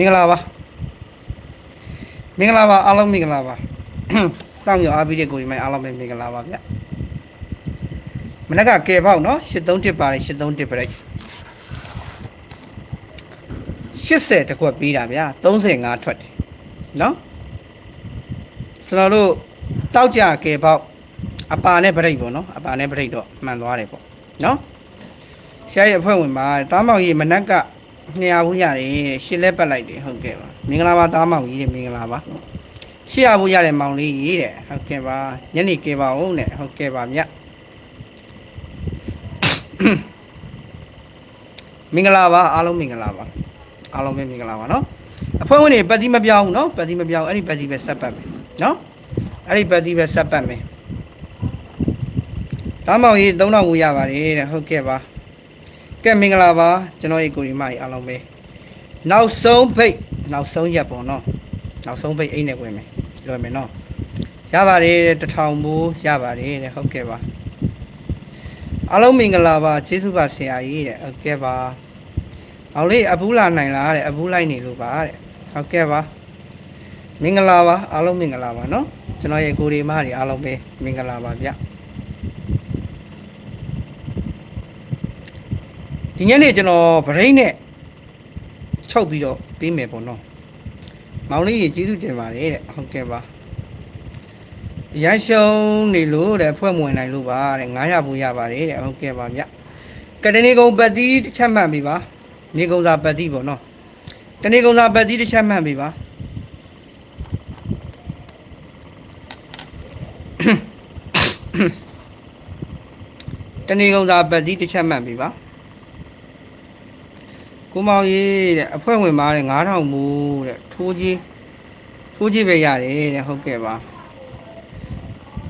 မင်္ဂလာပါမင်္ဂလာပါအားလုံးမင်္ဂလာပါစောင့်ရအားပြီးတဲ့ကိုဒီမိုင်းအားလုံးပဲမင်္ဂလာပါဗျမနက်ကကယ်ပေါက်နော်83တစ်ပါတယ်83တစ်ပြိုက်80တကွက်ပြီးတာဗျာ35ထွက်တယ်နော်ကျွန်တော်တို့တောက်ကြကယ်ပေါက်အပါနဲ့ပြိုက်ပေါ့နော်အပါနဲ့ပြိုက်တော့မှန်သွားတယ်ပေါ့နော်ဆရာရဲ့အဖွဲ့ဝင်ပါတားမောင်ကြီးမနက်က 200ဘူးရတယ်ရှစ်လက်ပတ်လိုက်တယ်ဟုတ်ကဲ့ပါမင်္ဂလာပါသားမောင်ကြီးတဲ့မင်္ဂလာပါရှစ်ရဘူးရတယ်မောင်လေးကြီးတဲ့ဟုတ်ကဲ့ပါညနေကေပါဦးတဲ့ဟုတ်ကဲ့ပါမြတ်မင်္ဂလာပါအားလုံးမင်္ဂလာပါအားလုံးပဲမင်္ဂလာပါနော်အဖွဲ့ဝင်တွေပတ်တိမပြောင်းဘူးနော်ပတ်တိမပြောင်းအဲ့ဒီပတ်တိပဲဆက်ပတ်မယ်နော်အဲ့ဒီပတ်တိပဲဆက်ပတ်မယ်တားမောင်ကြီး3000ဝရပါတယ်တဲ့ဟုတ်ကဲ့ပါ ကဲမင်္ဂလာပါကျွန်တော်ရဲ့ကိုရီမကြီးအားလုံးပဲနောက်ဆုံးဖိတ်နောက်ဆုံးရက်ပေါ့နော်နောက်ဆုံးဖိတ်အိမ်နဲ့ဝင်မယ်လွယ်မယ်နော်ရပါတယ်တထောင်ဘူးရပါတယ်တဲ့ဟုတ်ကဲ့ပါအားလုံးမင်္ဂလာပါကျေးဇူးပါဆရာကြီးတဲ့ဟုတ်ကဲ့ပါအောင်လေးအဘူးလာနိုင်လားတဲ့အဘူးလိုက်နေလို့ပါတဲ့ဟုတ်ကဲ့ပါမင်္ဂလာပါအားလုံးမင်္ဂလာပါနော်ကျွန်တော်ရဲ့ကိုရီမကြီးအားလုံးပဲမင်္ဂလာပါဗျ ဒီညနေကျွန်တော်ဗရိတ်နဲ့ချုပ်ပြီးတော့ပေးမယ်ပေါ့နော်မောင်လေးကြီးကျေးဇူးတင်ပါတယ်တဲ့ဟုတ်ကဲ့ပါရရှုံနေလို့တဲ့ဖွဲ့မဝင်နိုင်လို့ပါတဲ့900ဘူးရပါတယ်တဲ့ဟုတ်ကဲ့ပါဗျကတနေကုံပတ်တီးတစ်ချက်မှတ်ပြီပါနေကုံစာပတ်တီးပေါ့နော်တနေကုံစာပတ်တီးတစ်ချက်မှတ်ပြီပါတနေကုံစာပတ်တီးတစ်ချက်မှတ်ပြီပါ ကိုမောင်ရေးတဲ့အဖွဲ့ဝင်ပါတဲ့9000ဘူးတဲ့ထိုးကြီးထိုးကြီးပဲရတယ်တဲ့ဟုတ်ကဲ့ပါ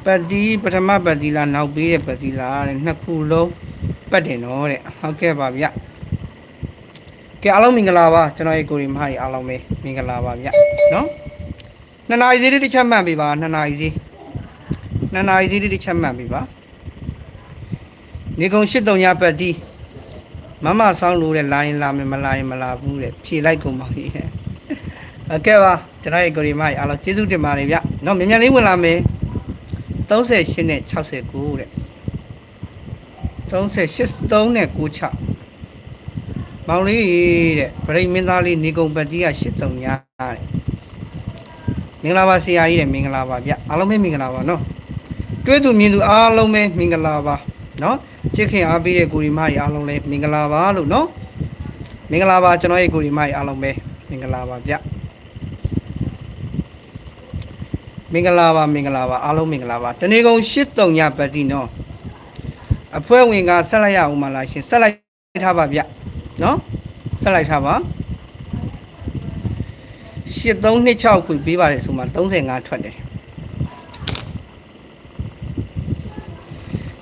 ပတ်တီပထမပတ်တီလားနောက်ပေးတဲ့ပတ်တီလားတဲ့နှစ်ခုလုံးပတ်တယ်နော်တဲ့ဟုတ်ကဲ့ပါဗျကဲအားလုံးမင်္ဂလာပါကျွန်တော်ရဲ့ကိုရီမဟာကြီးအားလုံးပဲမင်္ဂလာပါဗျနော်နှစ်နာရီစီးတစ်ချက်မှတ်ပြီပါနှစ်နာရီစီးနှစ်နာရီစီးတစ်ချက်မှတ်ပြီပါနေကုံ83ညပတ်တီ မမဆောင်းလို့တဲ့လာရင်လာမယ်မလာရင်မလာဘူးတဲ့ဖြေလိုက်ကုန်ပါပြီတဲ့ဟုတ်ကဲ့ပါကျွန်တော်ရဲ့ကိုရီမဟာကြီးအားလုံးကျေးဇူးတင်ပါတယ်ဗျနော်မြန်မြန်လေးဝင်လာမယ်38နဲ့69တဲ့38 3နဲ့96မောင်လေးတဲ့ဗရိတ်မင်းသားလေးနေကုံပတ်ကြီးက83ညာတဲ့မင်္ဂလာပါဆရာကြီးတဲ့မင်္ဂလာပါဗျအားလုံးပဲမင်္ဂလာပါနော်တွဲသူမြင်သူအားလုံးပဲမင်္ဂလာပါ နော်ချစ်ခင်အားပေးတဲ့ကိုရီမကြီးအားလုံးလည်းမင်္ဂလာပါလို့နော်မင်္ဂလာပါကျွန်တော်ရဲ့ကိုရီမကြီးအားလုံးပဲမင်္ဂလာပါဗျမင်္ဂလာပါမင်္ဂလာပါအားလုံးမင်္ဂလာပါတနေ့ကုန်83ညပတ်တီနော်အဖွဲ့ဝင်ကဆက်လိုက်ရအောင်မလားရှင်ဆက်လိုက်ထားပါဗျနော်ဆက်လိုက်ထားပါ8326ခွေပေးပါတယ်ဆိုမှ35ထွက်တယ်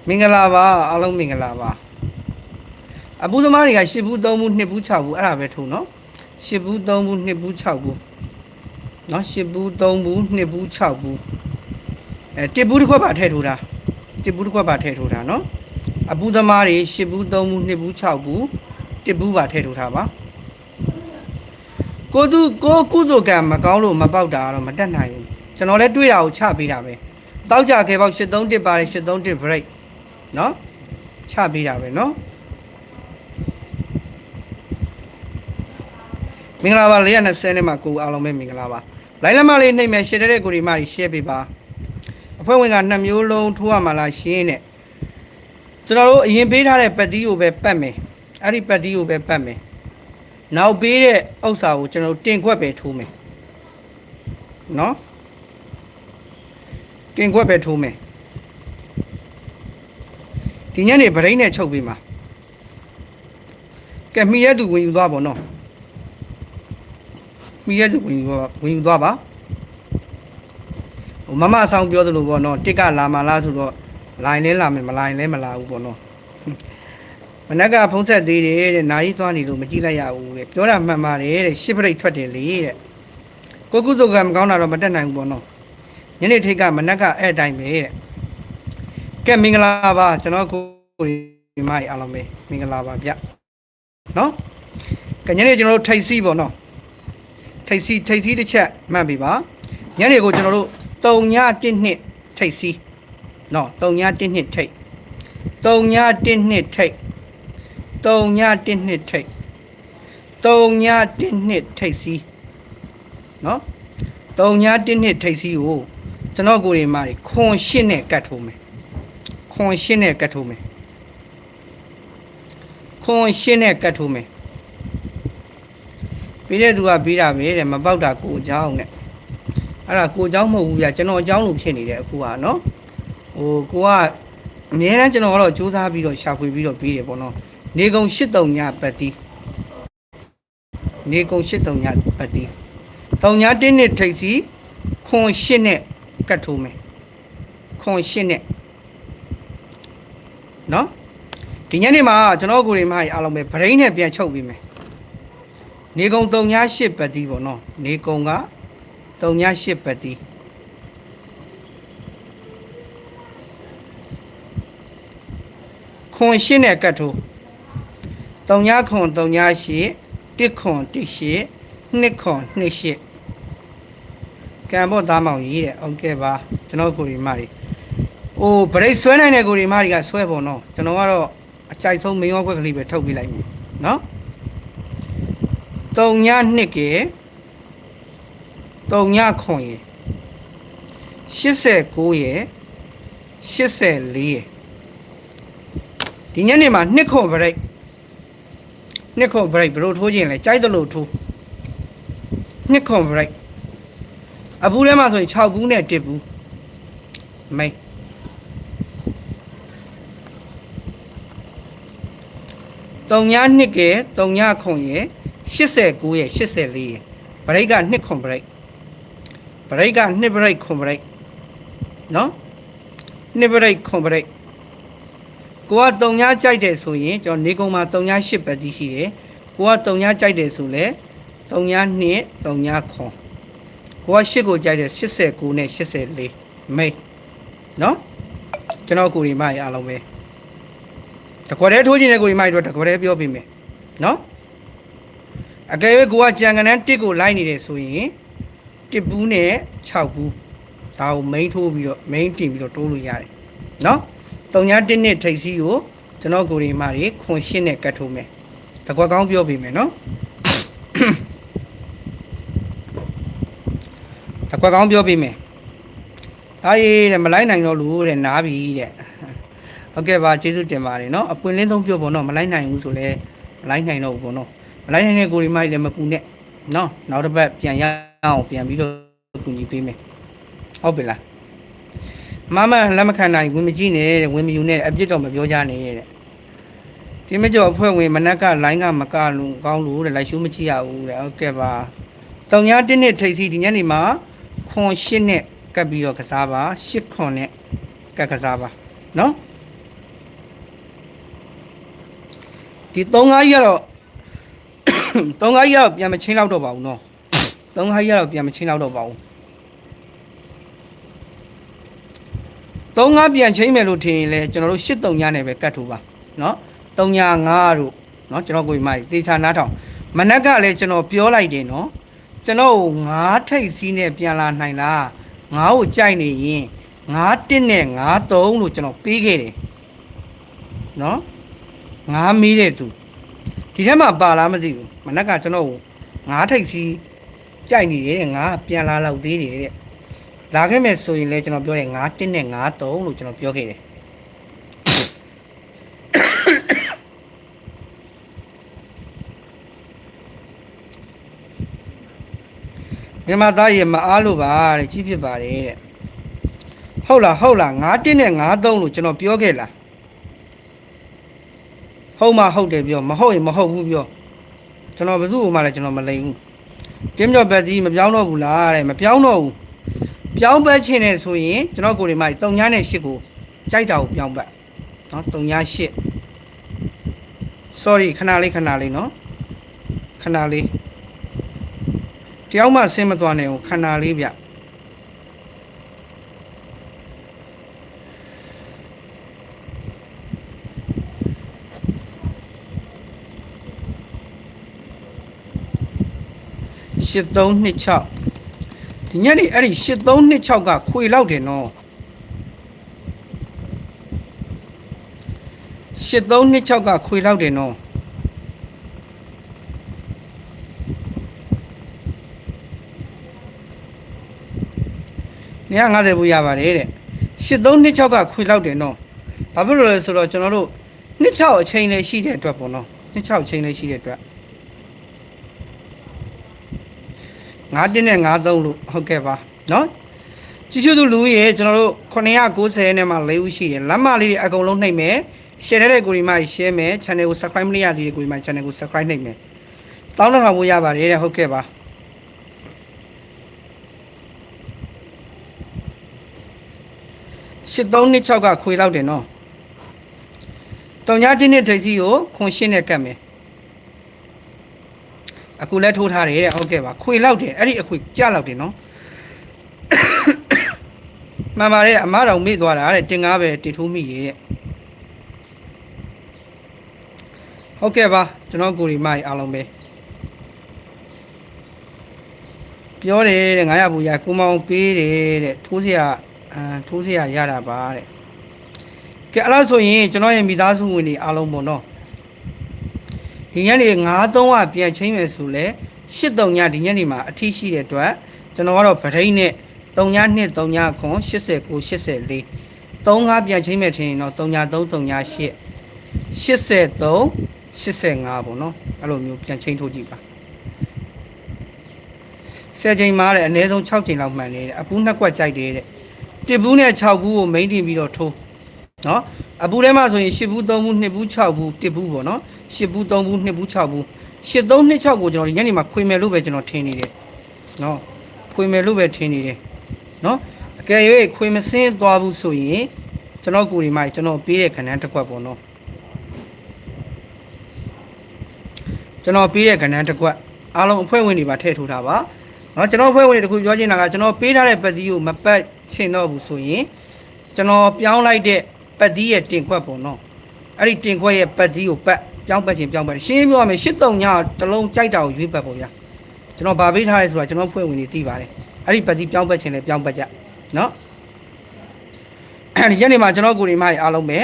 မင်္ဂလာပါအားလုံးမင်္ဂလာပါအပူသမားတွေက10ဘူး3ဘူး2ဘူး6ဘူးအဲ့ဒါပဲထုံနော်10ဘူး3ဘူး2ဘူး6ဘူးနော်10ဘူး3ဘူး2ဘူး6ဘူးအဲ1ဘူးတစ်ခွက်ပါထည့်ထိုးတာ1ဘူးတစ်ခွက်ပါထည့်ထိုးတာနော်အပူသမားတွေ10ဘူး3ဘူး2ဘူး6ဘူး1ဘူးပါထည့်ထိုးတာပါကိုသူကိုကုသိုလ်ကံမကောင်းလို့မပေါက်တာကတော့မတက်နိုင်ဘူးကျွန်တော်လည်းတွေးတာကိုချပေးတာပဲတောက်ကြခဲပေါက်83တစ်ပါတယ်83တစ် break နော်ချပေးတာပဲနော်မင်္ဂလာပါ420နဲ့မှာကိုအားလုံးပဲမင်္ဂလာပါလိုင်းလက်မလေးနှိမ့်မယ်ရှယ်တဲ့ကိုဒီမကြီးရှယ်ပေးပါအဖွဲ့ဝင်ကနှစ်မျိုးလုံးထိုးရမှာလားရှင်းတဲ့ကျွန်တော်တို့အရင်ပေးထားတဲ့ပတ်တီးကိုပဲပတ်မယ်အဲ့ဒီပတ်တီးကိုပဲပတ်မယ်နောက်ပေးတဲ့ဥစ္စာကိုကျွန်တော်တို့တင်ခွက်ပဲထိုးမယ်နော်တင်ခွက်ပဲထိုးမယ် ဒီညနေဗရိတ်နဲ့ချုပ်ပေးမှာကဲမိရဲ့သူဝင်ယူသွားပါတော့မိရဲ့သူဝင်ယူသွားဝင်ယူသွားပါဟိုမမအဆောင်ပြောသလိုပေါ့နော်တစ်ကလာမလားဆိုတော့လိုင်းလဲလာမယ်မလိုင်းလဲမလာဘူးပေါ့နော်မနက်ကဖုံးဆက်သေးတယ်တဲ့နာကြီးသွားနေလို့မကြည့်လိုက်ရဘူးတဲ့ပြောတာမှန်ပါတယ်တဲ့ရှစ်ပရိတ်ထွက်တယ်လေတဲ့ကိုကုသုကမကောင်းတာတော့မတက်နိုင်ဘူးပေါ့နော်ညနေထိတ်ကမနက်ကအဲ့အတိုင်းပဲတဲ့ ကဲမင်္ဂလာပါကျွန်တော်ကိုဒီမကြီးအားလုံးပဲမင်္ဂလာပါဗျနော်ကညနေကျွန်တော်တို့ထိတ်စီးပေါ့နော်ထိတ်စီထိတ်စီတစ်ချက်မှတ်ပြီပါညနေကိုကျွန်တော်တို့3ည1နှစ်ထိတ်စီနော်3ည1နှစ်ထိတ်3ည1နှစ်ထိတ်3ည1နှစ်ထိတ်3ည1နှစ်ထိတ်စီနော်3ည1နှစ်ထိတ်စီကိုကျွန်တော်ကိုယ်တွေမှာခွန်ရှစ်နဲ့ကတ်ထိုးမယ် ခွန်ရှစ်နဲ့ကတ်ထိုးမယ်ခွန်ရှစ်နဲ့ကတ်ထိုးမယ် ပေးတဲ့သူကပေးတာပဲတဲ့မပေါက်တာကိုအเจ้าနဲ့အဲ့ဒါကိုအเจ้าမဟုတ်ဘူးဗျကျွန်တော်အเจ้าလို့ဖြစ်နေတယ်အခုကနော်ဟိုကိုကအများတန်းကျွန်တော်ကတော့စူးစမ်းပြီးတော့ရှာဖွေပြီးတော့ပေးတယ်ပေါ့နော်နေကုံ83ညပတ်တီနေကုံ83ညပတ်တီ3ညတင်းနှစ်ထိပ်စီခွန်8နဲ့ကတ်ထိုးမယ်ခွန်8နဲ့ နော်ဒီညနေမှာကျွန်တော်ကိုယ်တွေမှာအားလုံးပဲဗရိန်းနဲ့ပြန်ချုပ်ပြီးမယ်နေကုံ38ပတ်တီပေါ့နော်နေကုံက38ပတ်တီခွန်ရှင်းနဲ့ကတ်ထိုး39ခွန်38 1ခွန်18 2ခွန်28ကံပေါ့သားမောင်ကြီးတဲ့ဟုတ်ကဲ့ပါကျွန်တော်ကိုရီမကြီး ဟိုဗရိတ်ဆွဲနိုင်တဲ့ကိုရီမကြီးကဆွဲပေါ့နော်ကျွန်တော်ကတော့အကြိုက်ဆုံးမင်းရောခွက်ကလေးပဲထုတ်ပြလိုက်မယ်နော်3ညနှစ်က3ညခွန်ရ89ရ84ရဒီညနေမှာနှစ်ခွန်ဗရိတ်နှစ်ခွန်ဗရိတ်ဘယ်လိုထိုးခြင်းလဲကြိုက်တယ်လို့ထိုးနှစ်ခွန်ဗရိတ်အဘူးထဲမှာဆိုရင်6ဘူးနဲ့1ဘူးမိတ်3ညနှ စ်က3ညခွန်ရ89ရဲ့84ရဲ့ဗရိတ်က2ခွန်ဗရိတ်ဗရိတ်က2ဗရိတ်ခွန်ဗရိတ်နော်2ဗရိတ်ခွန်ဗရိတ်ကိုက3ညကြိုက်တယ်ဆိုရင်ကျွန်တော်နေကုံမှာ3ည8ပတ်ကြီးရှိတယ်ကိုက3ညကြိုက်တယ်ဆိုလဲ3ည2 3ညခွန်ကိုက8ကိုကြိုက်တယ်89နဲ့84မိတ်နော်ကျွန်တော်ကိုရီမရအားလုံးပဲ တခွက်တည်းထိုးခြင်းတဲ့ကိုရီမရတော့တခွက်တည်းပြောပြမယ်နော်အကယ်၍ကိုကကြံကနန်းတစ်ကိုလိုက်နေတယ်ဆိုရင်တစ်ဘူးနဲ့6ဘူးဒါကို main ထိုးပြီးတော့ main တင်ပြီးတော့တိုးလို့ရတယ်နော်တုံညာတစ်နှစ်ထိပ်စီးကိုကျွန်တော်ကိုရီမာတွေခွန်ရှင်းနဲ့ကတ်ထိုးမယ်တကွက်ကောင်းပြောပေးမယ်နော်တကွက်ကောင်းပြောပေးမယ်ဒါရေးတဲ့မလိုက်နိုင်တော့လို့တဲ့နားပြီတဲ့ ဟုတ်ကဲ့ပါကျေးဇူးတင်ပါတယ်နော်အပွင့်လင်းဆုံးပြောပေါ့နော်မလိုက်နိုင်ဘူးဆိုလဲမလိုက်နိုင်တော့ဘူးပေါ့နော်မလိုက်နိုင်တဲ့ကိုရီမိုက်လည်းမပူနဲ့နော်နောက်တစ်ပတ်ပြန်ရအောင်ပြန်ပြီးတော့ကူညီပေးမယ်ဟုတ်ပြီလားမမလက်မခံနိုင်ဝင်မကြည့်နဲ့တဲ့ဝင်မယူနဲ့အပြစ်တော့မပြောကြနဲ့တဲ့ဒီမကျော်အဖွဲ့ဝင်မနက်ကလိုင်းကမကလို့ကောင်းလို့တဲ့လိုက်ရှုမကြည့်ရဘူးတဲ့ဟုတ်ကဲ့ပါတောင်ညာတင်းနဲ့ထိတ်စီဒီညနေမှာခွန်ရှစ်နဲ့ကပ်ပြီးတော့ကစားပါရှစ်ခွန်နဲ့ကပ်ကစားပါနော် ဒီ၃၅ကြီးကတော့သုံးခါကြီးကတော့ပြန်မချင်းလောက်တော့ပါဘူးနော်သုံးခါကြီးကတော့ပြန်မချင်းလောက်တော့ပါဘူးသုံးခါပြန်ချင်းမယ်လို့ထင်ရင်လဲကျွန်တော်တို့၈တုံညနဲ့ပဲကတ်ထိုးပါနော်တုံည9တို့နော်ကျွန်တော်ကိုယ်မိုက်တေချာနားထောင်မနက်ကလည်းကျွန်တော်ပြောလိုက်တယ်နော်ကျွန်တော်ငါးထိတ်စီးနဲ့ပြန်လာနိုင်လားငါ့ကိုကြိုက်နေရင်ငါးတစ်နဲ့ငါးသုံးလို့ကျွန်တော်ပေးခဲ့တယ်နော် ငါးမီးတဲ့သူဒီထဲမှာပါလားမသိဘူးမနက်ကကျွန်တော်ကိုငါးထိပ်စီးကြိုက်နေတယ်တဲ့ငါကပြန်လာတော့သေးတယ်တဲ့လာခဲ့မယ်ဆိုရင်လည်းကျွန်တော်ပြောတယ်ငါးတင်းနဲ့ငါးသုံးလို့ကျွန်တော်ပြောခဲ့တယ်မြန်မာသားရေမအားလို့ပါတဲ့ကြီးဖြစ်ပါတယ်တဲ့ဟုတ်လားဟုတ်လားငါးတင်းနဲ့ငါးသုံးလို့ကျွန်တော်ပြောခဲ့လား ဟုတ်မှဟုတ်တယ်ပြောမဟုတ်ရင်မဟုတ်ဘူးပြောကျွန်တော်ဘယ်သူ့မှလည်းကျွန်တော်မလိမ်ဘူးတင်းမြော့ဘက်ကြီးမပြောင်းတော့ဘူးလားတဲ့မပြောင်းတော့ဘူးပြောင်းပတ်ချင်တယ်ဆိုရင်ကျွန်တော်ကိုယ်တွေမှတုံညာနဲ့ရှစ်ကိုကြိုက်တာကိုပြောင်းပတ်နော်တုံညာရှစ် sorry ခဏလေးခဏလေးနော်ခဏလေးတယောက်မှဆင်းမသွားနဲ့ဟိုခဏလေးဗျ 8326ဒီညနေအဲ့ဒီ8326ကခွေလောက်တယ်နော်8326ကခွေလောက်တယ်နော်950ဘူးရပါတယ်တဲ့8326ကခွေလောက်တယ်နော်ဘာဖြစ်လို့လဲဆိုတော့ကျွန်တော်တို့26အချိန်လေးရှိတဲ့အတွက်ပေါ့နော်26အချိန်လေးရှိတဲ့အတွက် 9တင်းနဲ့9သုံးလို့ဟုတ်ကဲ့ပါနော်ကြည့်ရှုသူလူကြီးရေကျွန်တော်တို့990နဲ့မှ4ဦးရှိတယ်လမ်းမလေးတွေအကုန်လုံးနှိပ်မယ် share တဲ့ကိုဒီမှ share မယ် channel ကို subscribe မလုပ်ရသေးတဲ့ကိုဒီမှ channel ကို subscribe နှိပ်မယ်တောင်းတထောင်ဖို့ရပါတယ်တဲ့ဟုတ်ကဲ့ပါ8326ကခွေလောက်တယ်နော်တုံညာတင်းနဲ့ဒိတ်စီကိုခွန်ရှင်းနဲ့ကတ်မယ် အခုလည်းထိုးထားတယ်တဲ့ဟုတ်ကဲ့ပါခွေလောက်တယ်အဲ့ဒီအခွေကြလောက်တယ်နော်မှန်ပါတယ်အမတော်မေ့သွားတာတဲ့တင်ကားပဲတင်ထိုးမိရဲ့တဲ့ဟုတ်ကဲ့ပါကျွန်တော်ကိုရီမကြီးအားလုံးပဲပြောတယ်တဲ့900ဘူးရကိုမောင်ပေးတယ်တဲ့ထိုးစရာအာထိုးစရာရတာပါတဲ့ကဲအဲ့ဒါဆိုရင်ကျွန်တော်ရဲ့မိသားစုဝင်တွေအားလုံးပေါ့နော် ဒီညနေ9300ကပြန်ချင်းမယ်ဆိုလဲ83ညဒီညနေမှာအထီးရှိတဲ့အတွက်ကျွန်တော်ကတော့ဗထိန်နဲ့3ည2 3ညခွန်89 84 35ပြန်ချင်းမယ်ထင်ရင်တော့3ည3 3ည8 83 85ပေါ့နော်အဲ့လိုမျိုးပြန်ချင်းထိုးကြည့်ပါ10ချိန်မှာတဲ့အနည်းဆုံး6ချိန်လောက်မှန်နေတယ်အပူးနှစ်ကွက်ကြိုက်တယ်တဲ့တစ်ဘူးနဲ့6ဘူးကိုမိန်တင်ပြီးတော့ထိုးနော်အပူထဲမှာဆိုရင်10ဘူး3ဘူး2ဘူး6ဘူးတစ်ဘူးပေါ့နော် 10ဘူး3ဘူး2ဘူး6ဘူး10 3 2 6ကိုကျွန်တော်ဒီညနေမှာခွေမယ်လို့ပဲကျွန်တော်ထင်နေတယ်နော်ခွေမယ်လို့ပဲထင်နေတယ်နော်အကယ်၍ခွေမစင်းသွားဘူးဆိုရင်ကျွန်တော်ကိုယ်ဒီမှာကျွန်တော်ပေးတဲ့ခဏန်းတစ်ခွက်ပေါ့နော်ကျွန်တော်ပေးတဲ့ခဏန်းတစ်ခွက်အားလုံးအဖွဲ့ဝင်တွေပါထည့်ထိုးထားပါနော်ကျွန်တော်အဖွဲ့ဝင်တွေတခုပြောချင်တာကကျွန်တော်ပေးထားတဲ့ပတ်တီးကိုမပတ်ချင်တော့ဘူးဆိုရင်ကျွန်တော်ပြောင်းလိုက်တဲ့ပတ်တီးရဲ့တင်ခွက်ပေါ့နော်အဲ့ဒီတင်ခွက်ရဲ့ပတ်တီးကိုပတ် ပြောင်းပတ်ခြင်းပြောင်းပတ်ရှင်းပြောရမယ်ရှစ်တုံညတလုံးကြိုက်တာကိုရွေးပတ်ပေါ့ဗျာကျွန်တော်ဗာပေးထားရဲဆိုတာကျွန်တော်ဖွဲ့ဝင်တွေသိပါတယ်အဲ့ဒီပတ်တီးပြောင်းပတ်ခြင်းလည်းပြောင်းပတ်ကြနော်အဲ့ဒီညနေမှာကျွန်တော်ကိုယ်ဒီမကြီးအားလုံးပဲ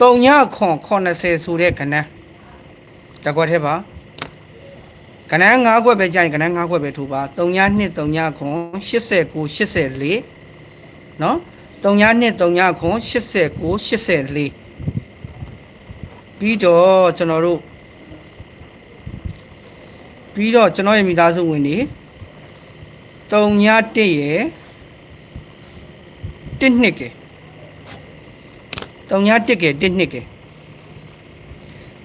တုံညခွန်80ဆိုတဲ့ခဏန်းတကွက်ထဲပါကနန်း၅ခွက်ပဲကြာရင်ကနန်း၅ခွက်ပဲထိုးပါ3ည2 3ညခွန်89 84နော်3ည2 3ညခွန်89 84 ပြီးတော့ကျွန်တော်တို့ပြီးတော့ကျွန်တော်ရဲ့မိသားစုဝင်တွေ3ည1ရယ်1နှစ်ကဲ3ည1ကဲ1နှစ်ကဲ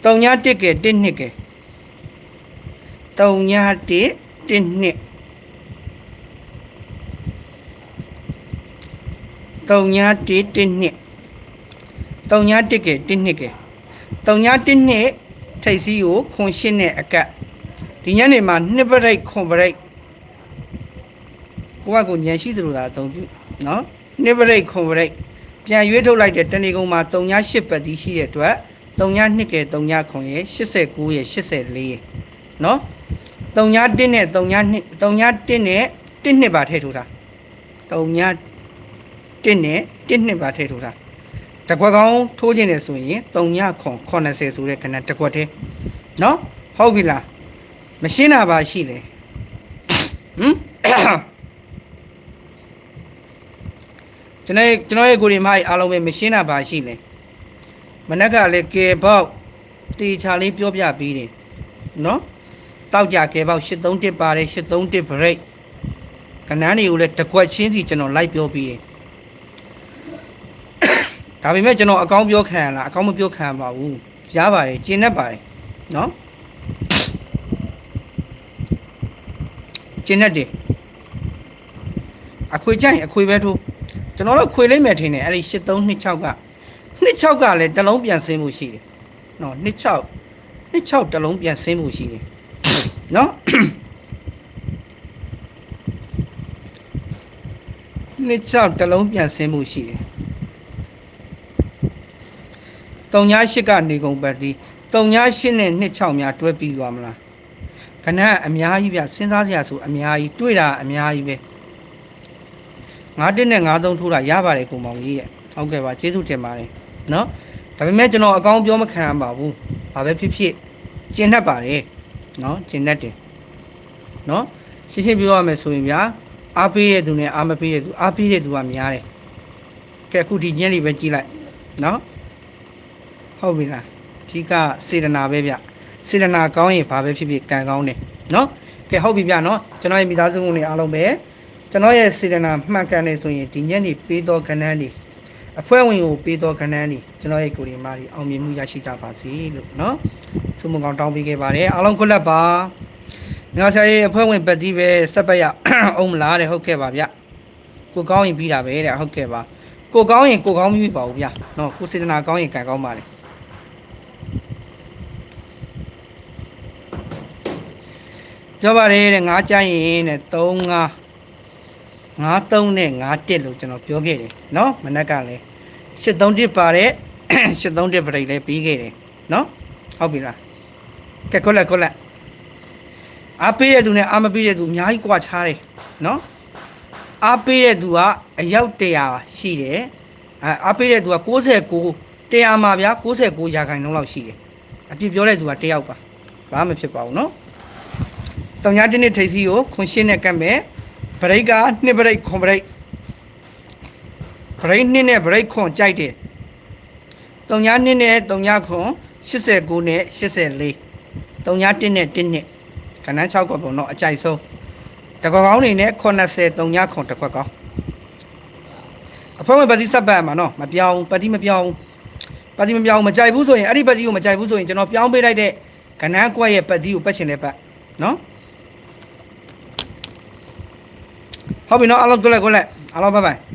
3ည1ကဲ1နှစ်ကဲ3ည1 1နှစ်3ည1 1နှစ်3ည1ကဲ1နှစ်ကဲ 3ည1နှစ်ထိတ်စီးကိုခွန်ရှင်းတဲ့အကတ်ဒီညနေမှာနှစ်ပရိတ်ခွန်ပရိတ်ကိုကကိုညံရှိသလိုသာအသုံးပြုနော်နှစ်ပရိတ်ခွန်ပရိတ်ပြန်ရွေးထုတ်လိုက်တဲ့တဏီကုံမှာ3ည8ပတ်တီးရှိတဲ့အတွက်3ည2ကဲ3ညခွန်ရဲ့89ရဲ့84ရဲ့နော်3ည1နဲ့3ည2 3ည1နဲ့1နှစ်ပါထည့်ထိုးတာ3ည1နဲ့1နှစ်ပါထည့်ထိုးတာ တကွက်ကောင်းထိုးခြင်းတယ်ဆိုရင်3ညခွန်80ဆိုတဲ့ခဏတကွက်သေးနော်ဟုတ်ပြီလားမရှင်းတာပါရှိလေဟမ်ကျွန်တော်ကျွန်တော်ရဲ့ကိုရီမကြီးအားလုံးပဲမရှင်းတာပါရှိလေမနက်ကလည်းကေပေါက်တေချာလေးပြောပြပြီးတယ်နော်တောက်ကြကေပေါက်831ပါတယ်831 break ကနန်းတွေကိုလည်းတကွက်ချင်းစီကျွန်တော်လိုက်ပြောပြီးတယ် ဒါပေမဲ့ကျွန်တော်အကောင်းပြောခံရလားအကောင်းမပြောခံရပါဘူးရပါတယ်ကျင်တတ်ပါတယ်နော်ကျင်တတ်တယ်အခွေကြိုင်အခွေပဲထိုးကျွန်တော်တို့ခွေလိုက်မယ်ထင်တယ်အဲ့ဒီ8326က26ကလည်းတစ်လုံးပြန်ဆင်းမှုရှိတယ်နော်26 26တစ်လုံးပြန်ဆင်းမှုရှိတယ်နော်26တစ်လုံးပြန်ဆင်းမှုရှိတယ် 3ည8ကနေကုန်ပတ်ဒီ3ည8နဲ့26များတွဲပြီးသွားမလားကဏ္ဍအများကြီးဗျစဉ်းစားစရာဆိုအများကြီးတွေးတာအများကြီးပဲ9တက်နဲ့93ထိုးတာရပါတယ်ကိုမောင်ကြီးရဲ့ဟုတ်ကဲ့ပါကျေးဇူးတင်ပါတယ်နော်ဒါပေမဲ့ကျွန်တော်အကောင်းပြောမခံရပါဘူးဘာပဲဖြစ်ဖြစ်ကျင်တတ်ပါတယ်နော်ကျင်တတ်တယ်နော်ရှင်းရှင်းပြောရမယ်ဆိုရင်ဗျာအားပေးတဲ့သူနဲ့အားမပေးတဲ့သူအားပေးတဲ့သူကများတယ်ကဲအခုဒီညက်လေးပဲကြည့်လိုက်နော် ဟုတ်ပြီလားအဓိကစေတနာပဲဗျစေတနာကောင်းရင်ဘာပဲဖြစ်ဖြစ်ကံကောင်းတယ်နော်ကဲဟုတ်ပြီဗျနော်ကျွန်တော်ရဲ့မိသားစုဝင်တွေအားလုံးပဲကျွန်တော်ရဲ့စေတနာမှန်ကန်နေဆိုရင်ဒီညက်နေပေးတော့ကဏ္ဍလေးအဖွဲ့ဝင်ကိုပေးတော့ကဏ္ဍလေးကျွန်တော်ရဲ့ကိုရီမာကြီးအောင်မြင်မှုရရှိကြပါစေလို့နော်ဆုမကောင်းတောင်းပေးခဲ့ပါတယ်အားလုံးခွလက်ပါငါဆရာရဲ့အဖွဲ့ဝင်ပတ်တီးပဲစက်ပတ်ရအောင်မလားတဲ့ဟုတ်ကဲ့ပါဗျကိုကောင်းရင်ပြီးတာပဲတဲ့ဟုတ်ကဲ့ပါကိုကောင်းရင်ကိုကောင်းပြီးပါဘူးဗျနော်ကိုစေတနာကောင်းရင်ကံကောင်းပါလေ ပြောပါတယ်တဲ့ငါကြိုင်ရင်တဲ့3 5 53နဲ့51လို့ကျွန်တော်ပြောခဲ့တယ်เนาะမနက်ကလည်း73ပါတဲ့73ပြိတ်လည်းပြီးခဲ့တယ်เนาะဟုတ်ပြီလားကဲခွက်လက်ခွက်လက်အားပေးတဲ့သူနဲ့အားမပေးတဲ့သူအများကြီးကွာခြားတယ်เนาะအားပေးတဲ့သူကအယောက်100ရှိတယ်အဲအားပေးတဲ့သူက69 100မှာဗျာ69ရာခိုင်နှုန်းလောက်ရှိတယ်အပြစ်ပြောတဲ့သူက1ယောက်ပါဘာမှမဖြစ်ပါဘူးเนาะ တောင်ညာတင်းနဲ့ထိပ်စီကိုခွန်ရှင်းနဲ့ကတ်မယ်ဗရိတ်ကနှစ်ဗရိတ်ခွန်ဗရိတ်ဗရိတ်နှစ်နဲ့ဗရိတ်ခွန်ကြိုက်တယ်တောင်ညာနှစ်နဲ့တောင်ညာခွန်89နဲ့84တောင်ညာတင်းနဲ့တင်းနဲ့ခဏန်း6ကွက်ပုံတော့အကြိုက်ဆုံးတကွက်ကောင်းနေနဲ့80တောင်ညာခွန်တစ်ခွက်ကောင်းအဖွဲဝင်ပါတိစပ်ပတ်မှာနော်မပြောင်းပါတိမပြောင်းပါတိမပြောင်းမကြိုက်ဘူးဆိုရင်အဲ့ဒီပါတိကိုမကြိုက်ဘူးဆိုရင်ကျွန်တော်ပြောင်းပေးလိုက်တဲ့ကဏန်းကွက်ရဲ့ပါတိကိုပတ်ချင်တဲ့ပတ်နော် ဟုတ်ပြီနော်အားလုံး